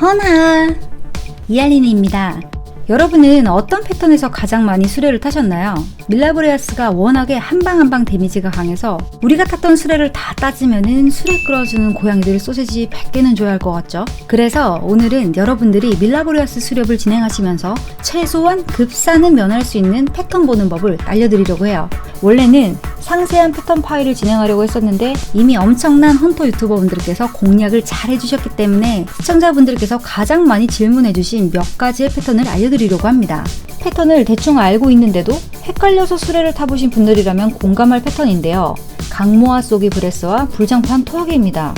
헌하 이알린입니다. 여러분은 어떤 패턴에서 가장 많이 수레를 타셨나요? 밀라브레아스가 워낙에 한방 한방 데미지가 강해서 우리가 탔던 수레를 다 따지면은 수레 끌어주는 고양이들 소세지 100개는 줘야 할 것 같죠? 그래서 오늘은 여러분들이 밀라브레아스 수렵을 진행하시면서 최소한 급사는 면할 수 있는 패턴 보는 법을 알려드리려고 해요. 원래는 상세한 패턴 파일을 진행하려고 했었는데 이미 엄청난 헌터 유튜버분들께서 공략을 잘 해주셨기 때문에 시청자분들께서 가장 많이 질문해주신 몇 가지의 패턴을 알려드리려고 합니다. 패턴을 대충 알고 있는데도 헷갈려서 수레를 타보신 분들이라면 공감할 패턴인데요. 강모아 속의 브레스와 불장판 토하기입니다.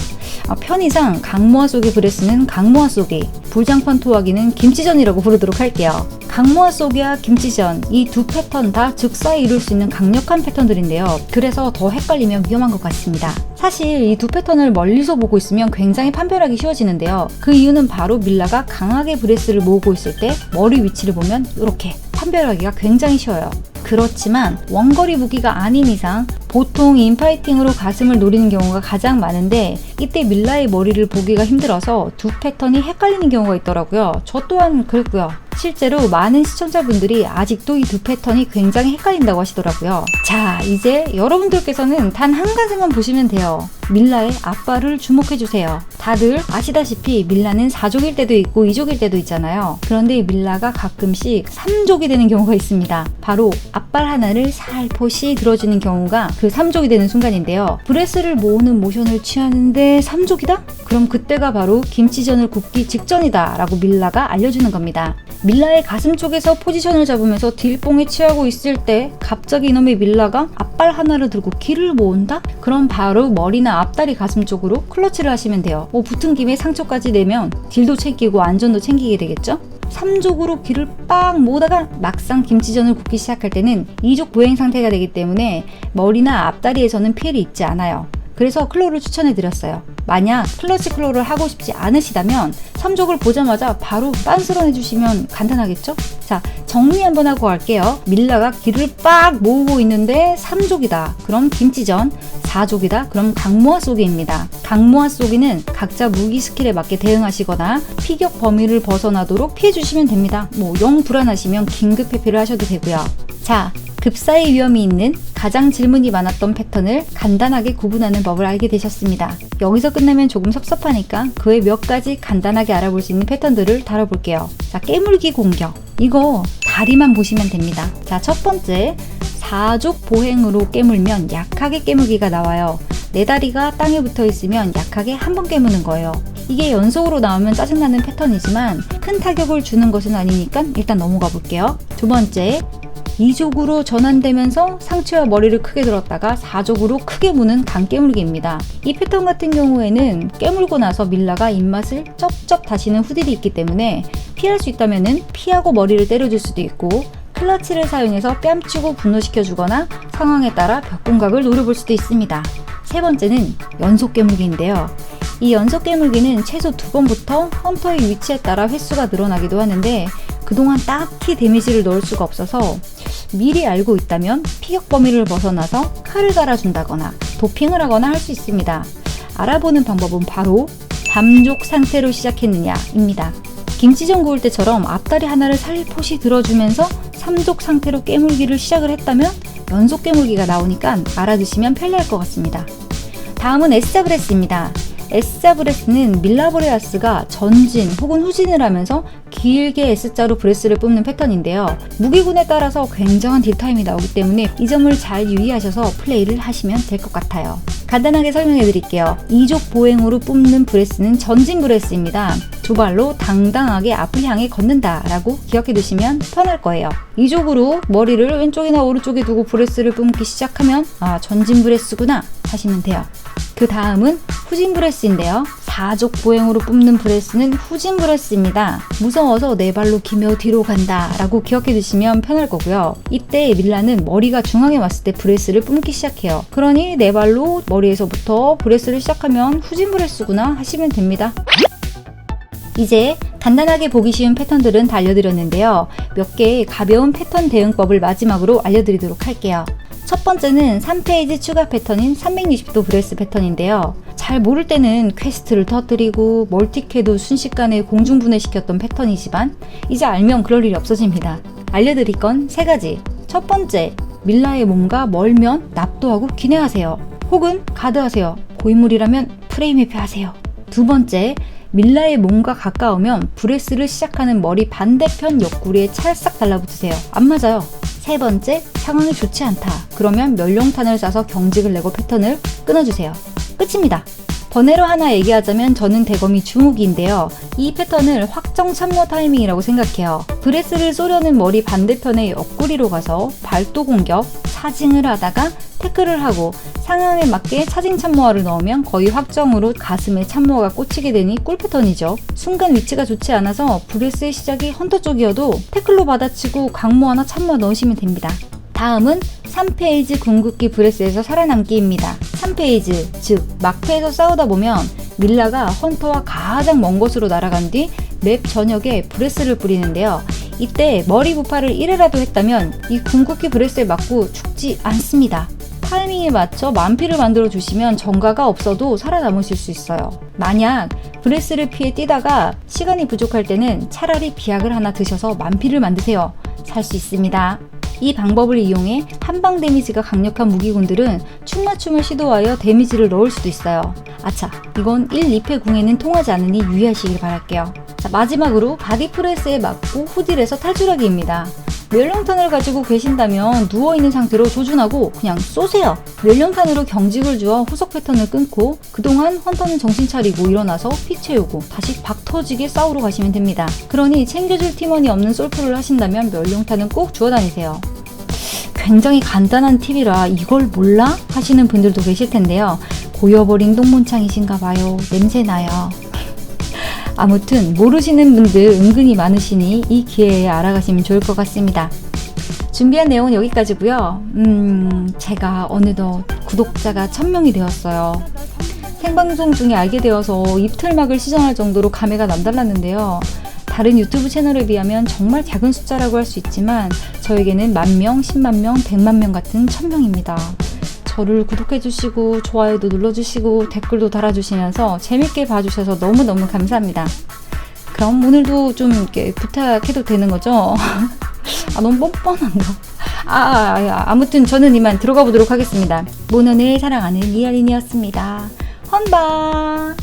아, 편의상 강모아 속의 브레스는 강모아 속이, 불장판 토하기는 김치전이라고 부르도록 할게요. 강모아 속이와 김치전 이 두 패턴 다 즉사에 이룰 수 있는 강력한 패턴들인데요. 그래서 더 헷갈리면 위험한 것 같습니다. 사실 이 두 패턴을 멀리서 보고 있으면 굉장히 판별하기 쉬워지는데요. 그 이유는 바로 밀라가 강하게 브레스를 모으고 있을 때 머리 위치를 보면 이렇게 판별하기가 굉장히 쉬워요. 그렇지만 원거리 무기가 아닌 이상 보통 인파이팅으로 가슴을 노리는 경우가 가장 많은데 이때 밀라의 머리를 보기가 힘들어서 두 패턴이 헷갈리는 경우가 있더라고요. 저 또한 그랬고요. 실제로 많은 시청자분들이 아직도 이 두 패턴이 굉장히 헷갈린다고 하시더라고요. 자, 이제 여러분들께서는 단 한 가지만 보시면 돼요. 밀라의 앞발을 주목해주세요. 다들 아시다시피 밀라는 4족일 때도 있고 2족일 때도 있잖아요. 그런데 밀라가 가끔씩 3족이 되는 경우가 있습니다. 바로 앞발 하나를 살포시 들어주는 경우가 그 3족이 되는 순간인데요. 브레스를 모으는 모션을 취하는데 3족이다? 그럼 그때가 바로 김치전을 굽기 직전이다 라고 밀라가 알려주는 겁니다. 밀라의 가슴 쪽에서 포지션을 잡으면서 딜뽕에 취하고 있을 때 갑자기 이놈의 밀라가 앞발 하나를 들고 길을 모은다? 그럼 바로 머리나 앞다리 가슴 쪽으로 클러치를 하시면 돼요. 뭐 붙은 김에 상처까지 내면 딜도 챙기고 안전도 챙기게 되겠죠? 3족으로 길을 빡 모다가 막상 김치전을 굽기 시작할 때는 2족 보행 상태가 되기 때문에 머리나 앞다리에서는 피해를 입지 않아요. 그래서 클로를 추천해 드렸어요. 만약 클러치 클로를 하고 싶지 않으시다면 3족을 보자마자 바로 빤스런 해주시면 간단하겠죠? 자, 정리 한번 하고 갈게요. 밀라가 길을 빡 모으고 있는데 3족이다. 그럼 김치전. 4족이다. 그럼 강모아 쏘기입니다. 강모아 쏘기는 각자 무기 스킬에 맞게 대응하시거나 피격 범위를 벗어나도록 피해주시면 됩니다. 뭐 영 불안하시면 긴급 회피를 하셔도 되고요. 자, 급사의 위험이 있는 가장 질문이 많았던 패턴을 간단하게 구분하는 법을 알게 되셨습니다. 여기서 끝나면 조금 섭섭하니까 그 외 몇 가지 간단하게 알아볼 수 있는 패턴들을 다뤄볼게요. 자, 깨물기 공격. 이거 다리만 보시면 됩니다. 자, 첫 번째. 4족 보행으로 깨물면 약하게 깨물기가 나와요. 네 다리가 땅에 붙어 있으면 약하게 한 번 깨무는 거예요. 이게 연속으로 나오면 짜증나는 패턴이지만 큰 타격을 주는 것은 아니니까 일단 넘어가 볼게요. 두 번째, 2족으로 전환되면서 상체와 머리를 크게 들었다가 4족으로 크게 무는 강 깨물기입니다. 이 패턴 같은 경우에는 깨물고 나서 밀라가 입맛을 쩝쩝 다시는 후딜이 있기 때문에 피할 수 있다면 피하고 머리를 때려줄 수도 있고 클러치를 사용해서 뺨치고 분노시켜 주거나 상황에 따라 벽공각을 노려볼 수도 있습니다. 세 번째는 연속 깨물기인데요. 이 연속 깨물기는 최소 두 번부터 헌터의 위치에 따라 횟수가 늘어나기도 하는데 그동안 딱히 데미지를 넣을 수가 없어서 미리 알고 있다면 피격 범위를 벗어나서 칼을 갈아준다거나 도핑을 하거나 할 수 있습니다. 알아보는 방법은 바로 잠족 상태로 시작했느냐입니다. 김치전 구울 때처럼 앞다리 하나를 살포시 들어주면서 3족 상태로 깨물기를 시작을 했다면 연속 깨물기가 나오니까 알아두시면 편리할 것 같습니다. 다음은 에스자브레스입니다. 에스자브레스는 밀라보레아스가 전진 혹은 후진을 하면서 길게 S자로 브레스를 뽑는 패턴인데요. 무기군에 따라서 굉장한 딜타임이 나오기 때문에 이 점을 잘 유의하셔서 플레이를 하시면 될 것 같아요. 간단하게 설명해 드릴게요. 2족 보행으로 뽑는 브레스는 전진 브레스입니다. 두 발로 당당하게 앞을 향해 걷는다 라고 기억해 두시면 편할 거예요. 2족으로 머리를 왼쪽이나 오른쪽에 두고 브레스를 뿜기 시작하면 아 전진 브레스구나 하시면 돼요. 그 다음은 후진 브레스인데요. 4족 보행으로 뽑는 브레스는 후진 브레스입니다. 무서워서 네 발로 기며 뒤로 간다 라고 기억해 두시면 편할 거고요. 이때 밀라는 머리가 중앙에 왔을 때 브레스를 뿜기 시작해요. 그러니 네 발로 머리에서부터 브레스를 시작하면 후진 브레스구나 하시면 됩니다. 이제 간단하게 보기 쉬운 패턴들은 다 알려드렸는데요. 몇 개의 가벼운 패턴 대응법을 마지막으로 알려드리도록 할게요. 첫 번째는 3페이지 추가 패턴인 360도 브레스 패턴인데요. 잘 모를 때는 퀘스트를 터뜨리고 멀티캐도 순식간에 공중분해시켰던 패턴이지만 이제 알면 그럴 일이 없어집니다. 알려드릴 건 세 가지. 첫 번째, 밀라의 몸과 멀면 납도하고 기내하세요. 혹은 가드하세요. 고인물이라면 프레임 회피하세요. 두 번째, 밀라의 몸과 가까우면 브레스를 시작하는 머리 반대편 옆구리에 찰싹 달라붙으세요. 안 맞아요. 세 번째, 상황이 좋지 않다. 그러면 멸룡탄을 쏴서 경직을 내고 패턴을 끊어주세요. 끝입니다. 번외로 하나 얘기하자면 저는 대검이 주무기인데요. 이 패턴을 확정 참모 타이밍이라고 생각해요. 브레스를 쏘려는 머리 반대편의 옆구리로 가서 발도 공격, 차징을 하다가 태클을 하고 상황에 맞게 차징 참모화를 넣으면 거의 확정으로 가슴에 참모가 꽂히게 되니 꿀 패턴이죠. 순간 위치가 좋지 않아서 브레스의 시작이 헌터 쪽이어도 태클로 받아치고 강모 하나 참모화 넣으시면 됩니다. 다음은 3페이지 궁극기 브레스에서 살아남기입니다. 3페이지, 즉 막패에서 싸우다 보면 밀라가 헌터와 가장 먼 곳으로 날아간 뒤 맵 전역에 브레스를 뿌리는데요. 이때 머리 부파를 1회라도 했다면 이 궁극기 브레스에 맞고 죽지 않습니다. 타이밍에 맞춰 만피를 만들어 주시면 정가가 없어도 살아남으실 수 있어요. 만약 브레스를 피해 뛰다가 시간이 부족할 때는 차라리 비약을 하나 드셔서 만피를 만드세요. 살 수 있습니다. 이 방법을 이용해 한방 데미지가 강력한 무기군들은 춤맞춤을 시도하여 데미지를 넣을 수도 있어요. 아차, 이건 1, 2패 궁에는 통하지 않으니 유의하시길 바랄게요. 자, 마지막으로 바디 프레스에 맞고 후딜에서 탈출하기입니다. 멸령탄을 가지고 계신다면 누워있는 상태로 조준하고 그냥 쏘세요. 멸령탄으로 경직을 주어 후속 패턴을 끊고 그동안 헌터는 정신 차리고 일어나서 피 채우고 다시 박 터지게 싸우러 가시면 됩니다. 그러니 챙겨줄 팀원이 없는 솔프를 하신다면 멸령탄은 꼭 주워 다니세요. 굉장히 간단한 팁이라 이걸 몰라? 하시는 분들도 계실 텐데요. 고여버린 똥문창이신가 봐요. 냄새 나요. 아무튼 모르시는 분들 은근히 많으시니 이 기회에 알아가시면 좋을 것 같습니다. 준비한 내용은 여기까지고요. 음, 제가 어느덧 구독자가 1000명이 되었어요. 생방송 중에 알게 되어서 입틀막을 시전할 정도로 감회가 남달랐는데요. 다른 유튜브 채널에 비하면 정말 작은 숫자라고 할 수 있지만 저에게는 만 명, 10만 명, 100만 명 같은 1000명입니다. 저를 구독해주시고 좋아요도 눌러주시고 댓글도 달아주시면서 재밌게 봐주셔서 너무너무 감사합니다. 그럼 오늘도 좀 이렇게 부탁해도 되는 거죠? 아 너무 뻔뻔한가? 아, 아, 아, 아무튼 저는 이만 들어가 보도록 하겠습니다. 모노를 사랑 하는 리아린이었습니다. 헌바!